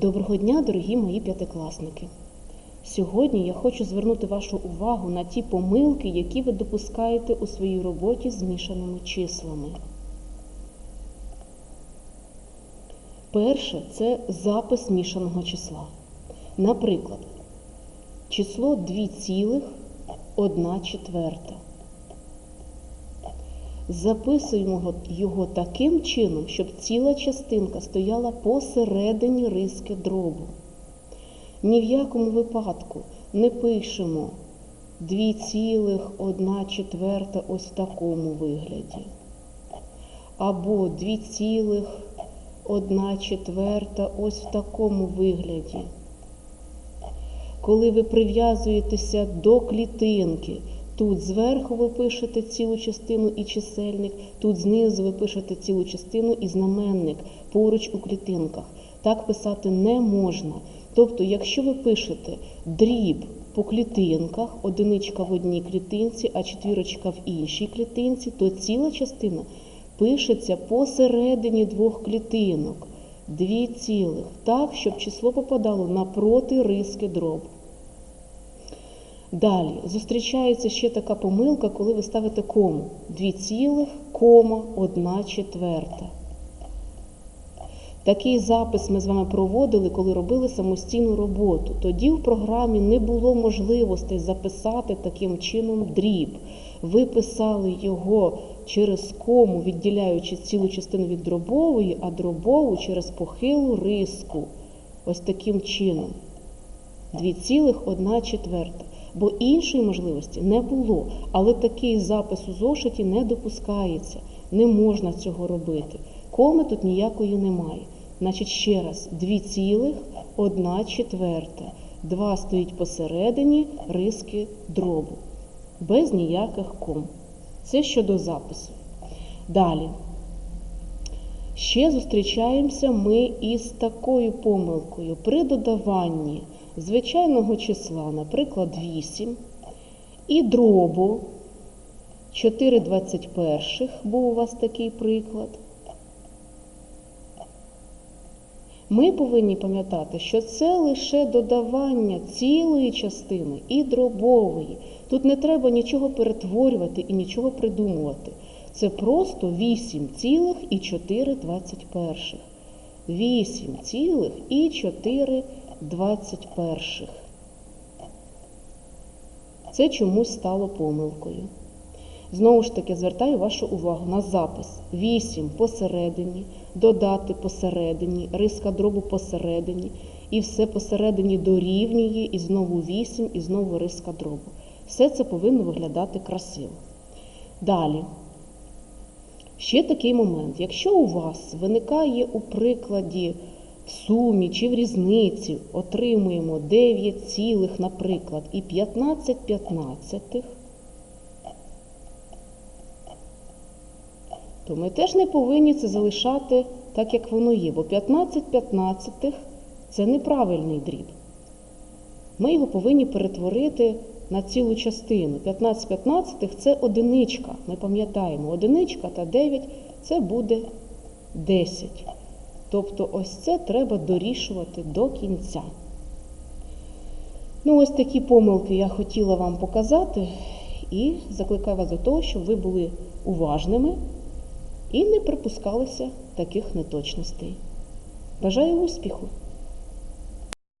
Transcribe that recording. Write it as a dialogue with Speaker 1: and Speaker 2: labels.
Speaker 1: Доброго дня, дорогі мої п'ятикласники! Сьогодні я хочу звернути вашу увагу на ті помилки, які ви допускаєте у своїй роботі з змішаними числами. Перше це запис мішаного числа. Наприклад, число 2,1 четверта. Записуємо його таким чином, щоб ціла частинка стояла посередині риски дробу. Ні в якому випадку не пишемо 2,1 четверта ось в такому вигляді. Або 2,1 четверта ось в такому вигляді. Коли ви прив'язуєтеся до клітинки, Тут зверху ви пишете цілу частину і чисельник, тут знизу ви пишете цілу частину і знаменник поруч у клітинках. Так писати не можна. Тобто, якщо ви пишете дріб по клітинках, одиничка в одній клітинці, а четвірочка в іншій клітинці, то ціла частина пишеться посередині двох клітинок. Дві цілих, так, щоб число попадало напроти риски дробу. Далі зустрічається ще така помилка, коли ви ставите кому 2,1 четверта. Такий запис ми з вами проводили, коли робили самостійну роботу. Тоді в програмі не було можливостей записати таким чином дріб. Ви писали його через кому, відділяючи цілу частину від дробової, а дробову через похилу риску. Ось таким чином. 2,1 четверта бо іншої можливості не було. Але такий запис у зошиті не допускається, не можна цього робити. Коми тут ніякої немає. Значить, ще раз, 2,1 четверта. 2 стоїть посередині риски дробу. Без ніяких ком. Це щодо запису. Далі. Ще зустрічаємося ми із такою помилкою. При додаванні звичайного числа, наприклад, 8, і дробу 4 21 був у вас такий приклад. Ми повинні пам'ятати, що це лише додавання цілої частини і дробової. Тут не треба нічого перетворювати і нічого придумувати. Це просто 8 цілих і 4 21. 8 цілих і 4 21. Це чомусь стало помилкою. Знову ж таки, звертаю вашу увагу на запис. 8 посередині, додати посередині, риска дробу посередині, і все посередині дорівнює, і знову 8, і знову риска дробу. Все це повинно виглядати красиво. Далі. Ще такий момент. Якщо у вас виникає у прикладі в сумі чи в різниці отримуємо 9 цілих, наприклад, і 15 п'ятнадцятих, то ми теж не повинні це залишати так, як воно є, бо 15 п'ятнадцятих це неправильний дріб. Ми його повинні перетворити на цілу частину. 15 п'ятнадцятих це одиничка. Ми пам'ятаємо, одиничка та 9 це буде 10. Тобто ось це треба дорішувати до кінця. Ну, ось такі помилки я хотіла вам показати і закликаю вас до того, щоб ви були уважними і не припускалися таких неточностей. Бажаю успіху!